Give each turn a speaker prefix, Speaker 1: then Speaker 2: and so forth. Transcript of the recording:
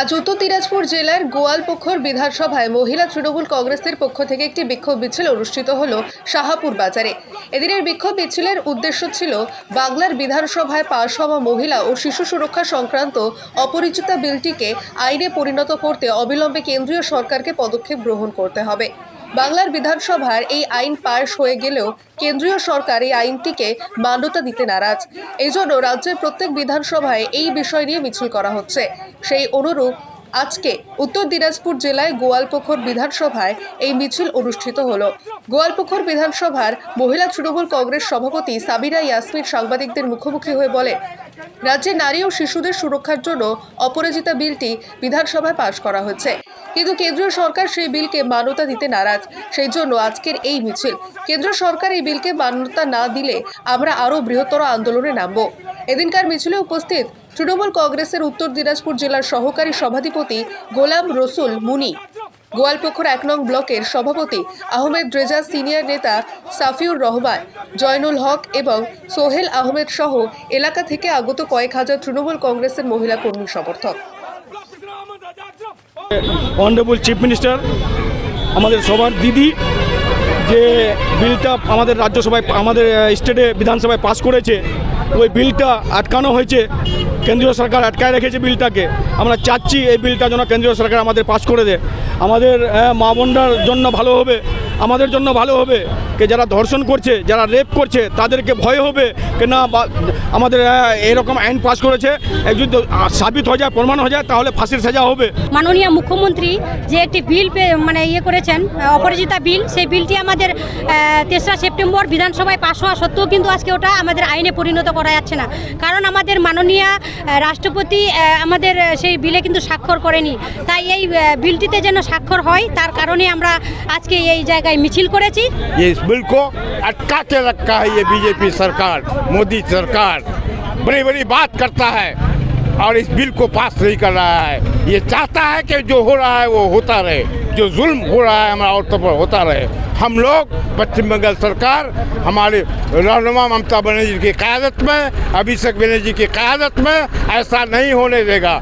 Speaker 1: আজ উত্তর দিনাজপুর জেলার গোয়ালপোখর বিধানসভায় মহিলা তৃণমূল কংগ্রেসের পক্ষ থেকে একটি বিক্ষোভ মিছিল অনুষ্ঠিত হল শাহাপুর বাজারে। এদিনের বিক্ষোভ মিছিলের উদ্দেশ্য ছিল বাংলার বিধানসভায় পাশ হওয়া মহিলা ও শিশু সুরক্ষা সংক্রান্ত অপরিচিতা বিলটিকে আইনে পরিণত করতে অবিলম্বে কেন্দ্রীয় সরকারকে পদক্ষেপ গ্রহণ করতে হবে। বাংলার বিধানসভার এই আইন পাশ হয়ে গেলেও কেন্দ্রীয় সরকার এই আইনটিকে মান্যতা দিতে নারাজ। এই জন্য রাজ্যের প্রত্যেক বিধানসভায় এই বিষয় নিয়ে মিছিল করা হচ্ছে। সেই অনুরূপ আজকে উত্তর দিনাজপুর জেলায় গোয়ালপুখর বিধানসভায় এই মিছিল অনুষ্ঠিত হল। গোয়ালপুখর বিধানসভার মহিলা তৃণমূল কংগ্রেস সভাপতি সাবিরা ইয়াসমিন সাংবাদিকদের মুখোমুখি হয়ে বলে রাজ্যে নারী ও শিশুদের সুরক্ষার জন্য অপরাজিতা বিলটি বিধানসভায় পাশ করা হয়েছে। কিন্তু কেন্দ্রীয় সরকার সেই বিলকে মান্যতা দিতে নারাজ। সেই জন্য আজকের এই মিছিল। কেন্দ্র সরকার এই বিলকে মান্যতা না দিলে আমরা আরও বৃহত্তর আন্দোলনে নামব। এদিনকার মিছিলে উপস্থিত তৃণমূল কংগ্রেসের উত্তর দিনাজপুর জেলার সহকারী সভাধিপতি গোলাম রসুল মুনি। গোয়ালপোখর এক নং ব্লকের সভাপতি আহমেদ রেজা সিনিয়র নেতা সাফিউর রহমান, জয়নুল হক এবং সোহেল আহমেদ সহ এলাকা থেকে আগত কয়েক হাজার তৃণমূল কংগ্রেসের মহিলা কর্মী সমর্থক।
Speaker 2: অনারেবল চিফ মিনিস্টার, আমাদের সবার দিদি, যে বিলটা আমাদের রাজ্যসভায়, আমাদের স্টেটে, বিধানসভায় পাস করেছে, ওই বিলটা আটকানো হয়েছে, কেন্দ্রীয় সরকার আটকায় রেখেছে বিলটাকে। আমরা চাচ্ছি এই বিলটা যেন কেন্দ্রীয় সরকার আমাদের পাস করে দেয়। আমাদের মা বোনটার জন্য ভালো হবে। আমাদের জন্য ভালো হবে। কে যারা ধর্ষণ করছে, যারা রেপ করছে, তাদেরকে ভয় হবে কে না আমাদের এরকম আইন পাস করেছে। যদি সাবিত হয়ে যায়, প্রমাণ হয়ে যায়, তাহলে ফাঁসির সাজা হবে।
Speaker 3: মাননীয় মুখ্যমন্ত্রী যে একটি বিল মানে ইয়ে করেছেন অপরাজিতা বিল, সেই বিলটি আমাদের তেসরা সেপ্টেম্বর বিধানসভায় পাশ হওয়া সত্ত্বেও কিন্তু আজকে ওটা আমাদের আইনে পরিণত করা যাচ্ছে না। কারণ আমাদের মাননীয় রাষ্ট্রপতি আমাদের সেই বিলে কিন্তু স্বাক্ষর করেনি। তাই এই বিলটিতে যেন স্বাক্ষর হয়, তার কারণে আমরা আজকে এই জায়গায় মিছিল করেছি
Speaker 4: ये इस बिल को अटका के रखा है ये बीजेपी सरकार मोदी सरकार बड़ी बड़ी बात करता है और इस बिल को पास नहीं कर रहा है ये चाहता है कि जो हो रहा है वो होता रहे जो जुल्म हो रहा है हमारा औरतों पर होता रहे हम लोग पश्चिम बंगाल सरकार हमारे रहनुमा ममता बनर्जी की क्यादत में अभिषेक बनर्जी की क्यादत में ऐसा नहीं होने देगा